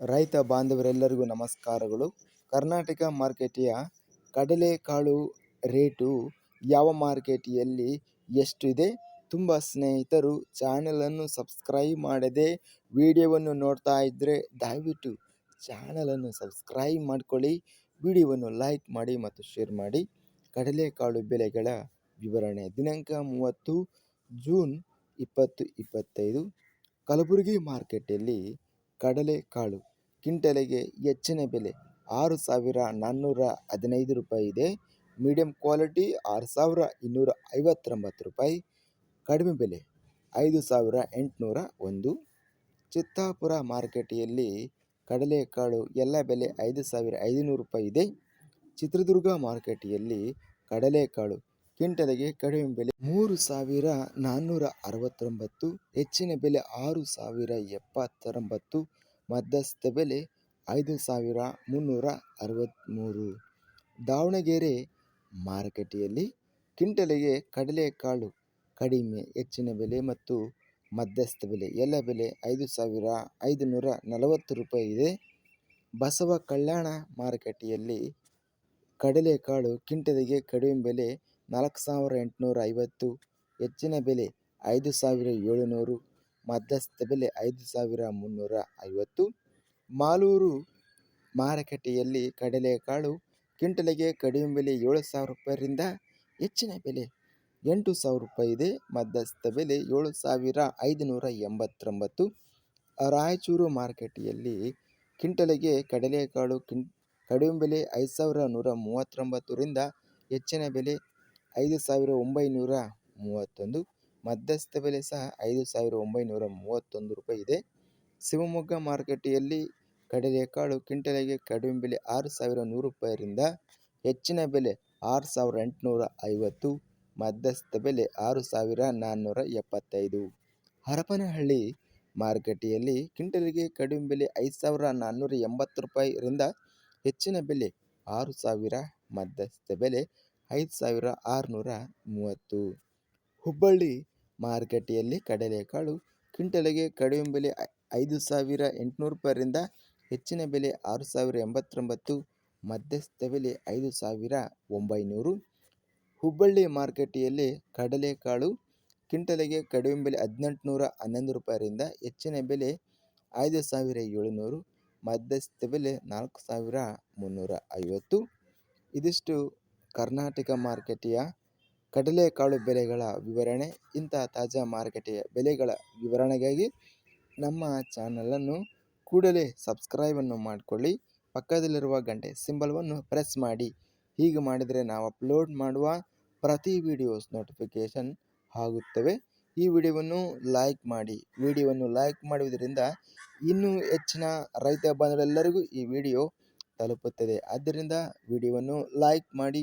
ರೈತ ಬಾಂಧವರೆಲ್ಲರಿಗೂ ನಮಸ್ಕಾರಗಳು. ಕರ್ನಾಟಕ ಮಾರ್ಕೆಟಿಯ ಕಡಲೆಕಾಳು ರೇಟು ಯಾವ ಮಾರ್ಕೆಟಿಯಲ್ಲಿ ಎಷ್ಟು ಇದೆ ತುಂಬ ಸ್ನೇಹಿತರು ಚಾನಲನ್ನು ಸಬ್ಸ್ಕ್ರೈಬ್ ಮಾಡದೆ ವಿಡಿಯೋವನ್ನು ನೋಡ್ತಾ ಇದ್ದರೆ ದಯವಿಟ್ಟು ಚಾನಲನ್ನು ಸಬ್ಸ್ಕ್ರೈಬ್ ಮಾಡಿಕೊಳ್ಳಿ, ವಿಡಿಯೋವನ್ನು ಲೈಕ್ ಮಾಡಿ ಮತ್ತು ಶೇರ್ ಮಾಡಿ. ಕಡಲೆಕಾಳು ಬೆಲೆಗಳ ವಿವರಣೆ. ದಿನಾಂಕ ಮೂವತ್ತು ಜೂನ್ ಇಪ್ಪತ್ತು ಇಪ್ಪತ್ತೈದು. ಕಲಬುರಗಿ ಮಾರ್ಕೆಟಲ್ಲಿ ಕಡಲೆಕಾಳು ಕ್ವಿಂಟಲಿಗೆ ಹೆಚ್ಚಿನ ಬೆಲೆ. ಆರು ಸಾವಿರ ನಾನ್ನೂರ ಹದಿನೈದು ರೂಪಾಯಿ ಇದೆ. ಮೀಡಿಯಮ್ ಕ್ವಾಲಿಟಿ ಆರು ಸಾವಿರ ಇನ್ನೂರ ಐವತ್ತೊಂಬತ್ತು ರೂಪಾಯಿ. ಕಡಿಮೆ ಬೆಲೆ ಐದು ಸಾವಿರ ಎಂಟುನೂರ ಒಂದು. ಚಿತ್ತಾಪುರ ಮಾರುಕಟ್ಟೆಯಲ್ಲಿ ಕಡಲೆಕಾಳು ಎಲ್ಲ ಬೆಲೆ ಐದು ಸಾವಿರ ಐದುನೂರು ರೂಪಾಯಿ ಇದೆ. ಚಿತ್ರದುರ್ಗ ಮಾರುಕಟ್ಟೆಯಲ್ಲಿ ಕಡಲೆಕಾಳು ಕಿಂಟಲೆಗೆ ಕಡಿಮೆ ಬೆಲೆ ಮೂರು ಸಾವಿರ ನಾನ್ನೂರ ಅರವತ್ತೊಂಬತ್ತು, ಹೆಚ್ಚಿನ ಬೆಲೆ ಆರು ಸಾವಿರ ಎಪ್ಪತ್ತೊಂಬತ್ತು ಮಧ್ಯಸ್ಥ ಬೆಲೆ ಐದು ಸಾವಿರ ಮುನ್ನೂರ ಅರವತ್ತ್ಮೂರು ದಾವಣಗೆರೆ ಮಾರುಕಟ್ಟೆಯಲ್ಲಿ ಕ್ವಿಂಟಲಿಗೆ ಕಡಲೆಕಾಳು ಕಡಿಮೆ, ಹೆಚ್ಚಿನ ಬೆಲೆ ಮತ್ತು ಮಧ್ಯಸ್ಥ ಬೆಲೆ. ಎಲ್ಲ ಬೆಲೆ ಐದು ಸಾವಿರ ಐದುನೂರ ನಲವತ್ತು ರೂಪಾಯಿ ಇದೆ. ಬಸವ ಕಲ್ಯಾಣ ಮಾರುಕಟ್ಟೆಯಲ್ಲಿ ಕಡಲೆಕಾಳು ಕ್ವಿಂಟಲಿಗೆ ಕಡಿಮೆ ಬೆಲೆ ನಾಲ್ಕು ಸಾವಿರ ಎಂಟುನೂರ ಐವತ್ತು, ಹೆಚ್ಚಿನ ಬೆಲೆ ಐದು ಸಾವಿರ ಏಳುನೂರು ಮಧ್ಯಸ್ಥ ಬೆಲೆ ಐದು ಸಾವಿರ ಮುನ್ನೂರ ಐವತ್ತು. ಮಾಲೂರು ಮಾರುಕಟ್ಟೆಯಲ್ಲಿ ಕಡಲೆಕಾಳು ಕ್ವಿಂಟಲಿಗೆ ಕಡಿಮೆ ಬೆಲೆ ಏಳು ಸಾವಿರ ರೂಪಾಯಿರಿಂದ ಹೆಚ್ಚಿನ ಬೆಲೆ ಎಂಟು ಸಾವಿರ ರೂಪಾಯಿ ಇದೆ. ಮಧ್ಯಸ್ಥ ಬೆಲೆ ಏಳು ಸಾವಿರ ಐದುನೂರ ಎಂಬತ್ತೊಂಬತ್ತು. ರಾಯಚೂರು ಮಾರುಕಟ್ಟೆಯಲ್ಲಿ ಕ್ವಿಂಟಲಿಗೆ ಕಡಲೆಕಾಳು ಕಿನ್ ಕಡಿಮೆ ಬೆಲೆ ಐದು ಸಾವಿರ ನೂರ ಮೂವತ್ತೊಂಬತ್ತರಿಂದ ಹೆಚ್ಚಿನ ಬೆಲೆ ಐದು ಸಾವಿರ ಒಂಬೈನೂರ ಮೂವತ್ತೊಂದು. ಮಧ್ಯಸ್ಥ ಬೆಲೆ ಸಹ ಐದು ಸಾವಿರ ಒಂಬೈನೂರ ಮೂವತ್ತೊಂದು ರೂಪಾಯಿ ಇದೆ. ಶಿವಮೊಗ್ಗ ಮಾರುಕಟ್ಟೆಯಲ್ಲಿ ಕಡಲೆಕಾಳು ಕ್ವಿಂಟಲಿಗೆ ಕಡಿಮೆ ಬೆಲೆ ಆರು ಸಾವಿರ ನೂರು ರೂಪಾಯಿರಿಂದ ಹೆಚ್ಚಿನ ಬೆಲೆ ಆರು ಸಾವಿರ ಎಂಟುನೂರ ಐವತ್ತು, ಮಧ್ಯಸ್ಥ ಬೆಲೆ ಆರು ಸಾವಿರ ನಾನ್ನೂರ ಎಪ್ಪತ್ತೈದು. ಹರಪನಹಳ್ಳಿ ಮಾರುಕಟ್ಟೆಯಲ್ಲಿ ಕ್ವಿಂಟಲಿಗೆ ಕಡಿಮೆ ಬೆಲೆ ಐದು ಸಾವಿರ ನಾನ್ನೂರ ಎಂಬತ್ತು ರೂಪಾಯಿರಿಂದ ಹೆಚ್ಚಿನ ಬೆಲೆ ಆರು ಸಾವಿರ, ಮಧ್ಯಸ್ಥ ಬೆಲೆ ಐದು ಸಾವಿರ ಆರುನೂರ ಮೂವತ್ತು. ಹುಬ್ಬಳ್ಳಿ ಮಾರುಕಟ್ಟೆಯಲ್ಲಿ ಕಡಲೆಕಾಳು ಕ್ವಿಂಟಲಿಗೆ ಕಡಿಮೆ ಬೆಲೆ ಐದು ಸಾವಿರ ಎಂಟುನೂರು ರೂಪಾಯಿಂದ ಹೆಚ್ಚಿನ ಬೆಲೆ ಆರು ಸಾವಿರ ಎಂಬತ್ತೊಂಬತ್ತು, ಮಧ್ಯಸ್ಥ ಬೆಲೆ ಐದು ಸಾವಿರ ಒಂಬೈನೂರು. ಹುಬ್ಬಳ್ಳಿ ಮಾರುಕಟ್ಟೆಯಲ್ಲಿ ಕಡಲೆಕಾಳು ಕ್ವಿಂಟಲಿಗೆ ಕಡಿಮೆ ಬೆಲೆ ಹದಿನೆಂಟು ನೂರ ಹನ್ನೊಂದು ರೂಪಾಯಿಂದ ಹೆಚ್ಚಿನ ಬೆಲೆ ಐದು ಸಾವಿರ ಏಳುನೂರು, ಮಧ್ಯಸ್ಥ ಬೆಲೆ ನಾಲ್ಕು ಸಾವಿರ ಮುನ್ನೂರ ಐವತ್ತು. ಇದಿಷ್ಟು ಕರ್ನಾಟಕ ಮಾರುಕಟ್ಟೆಯ ಕಡಲೆಕಾಳು ಬೆಲೆಗಳ ವಿವರಣೆ, ಇಂಥ ತಾಜಾ ಮಾರುಕಟ್ಟೆಯ ಬೆಲೆಗಳ ವಿವರಣೆಗಾಗಿ ನಮ್ಮ ಚಾನಲನ್ನು ಕೂಡಲೇ ಸಬ್ಸ್ಕ್ರೈಬನ್ನು ಮಾಡಿಕೊಳ್ಳಿ. ಪಕ್ಕದಲ್ಲಿರುವ ಗಂಟೆ ಸಿಂಬಲ್ವನ್ನು ಪ್ರೆಸ್ ಮಾಡಿ. ಹೀಗೆ ಮಾಡಿದರೆ ನಾವು ಅಪ್ಲೋಡ್ ಮಾಡುವ ಪ್ರತಿ ವಿಡಿಯೋಸ್ ನೋಟಿಫಿಕೇಷನ್ ಆಗುತ್ತವೆ. ಈ ವಿಡಿಯೋವನ್ನು ಲೈಕ್ ಮಾಡಿ. ವಿಡಿಯೋವನ್ನು ಲೈಕ್ ಮಾಡುವುದರಿಂದ ಇನ್ನೂ ಹೆಚ್ಚಿನ ರೈತ ಬಂಧುಗಳೆಲ್ಲರಿಗೂ ಈ ವಿಡಿಯೋ ತಲುಪುತ್ತದೆ. ಆದ್ದರಿಂದ ವಿಡಿಯೋವನ್ನು ಲೈಕ್ ಮಾಡಿ.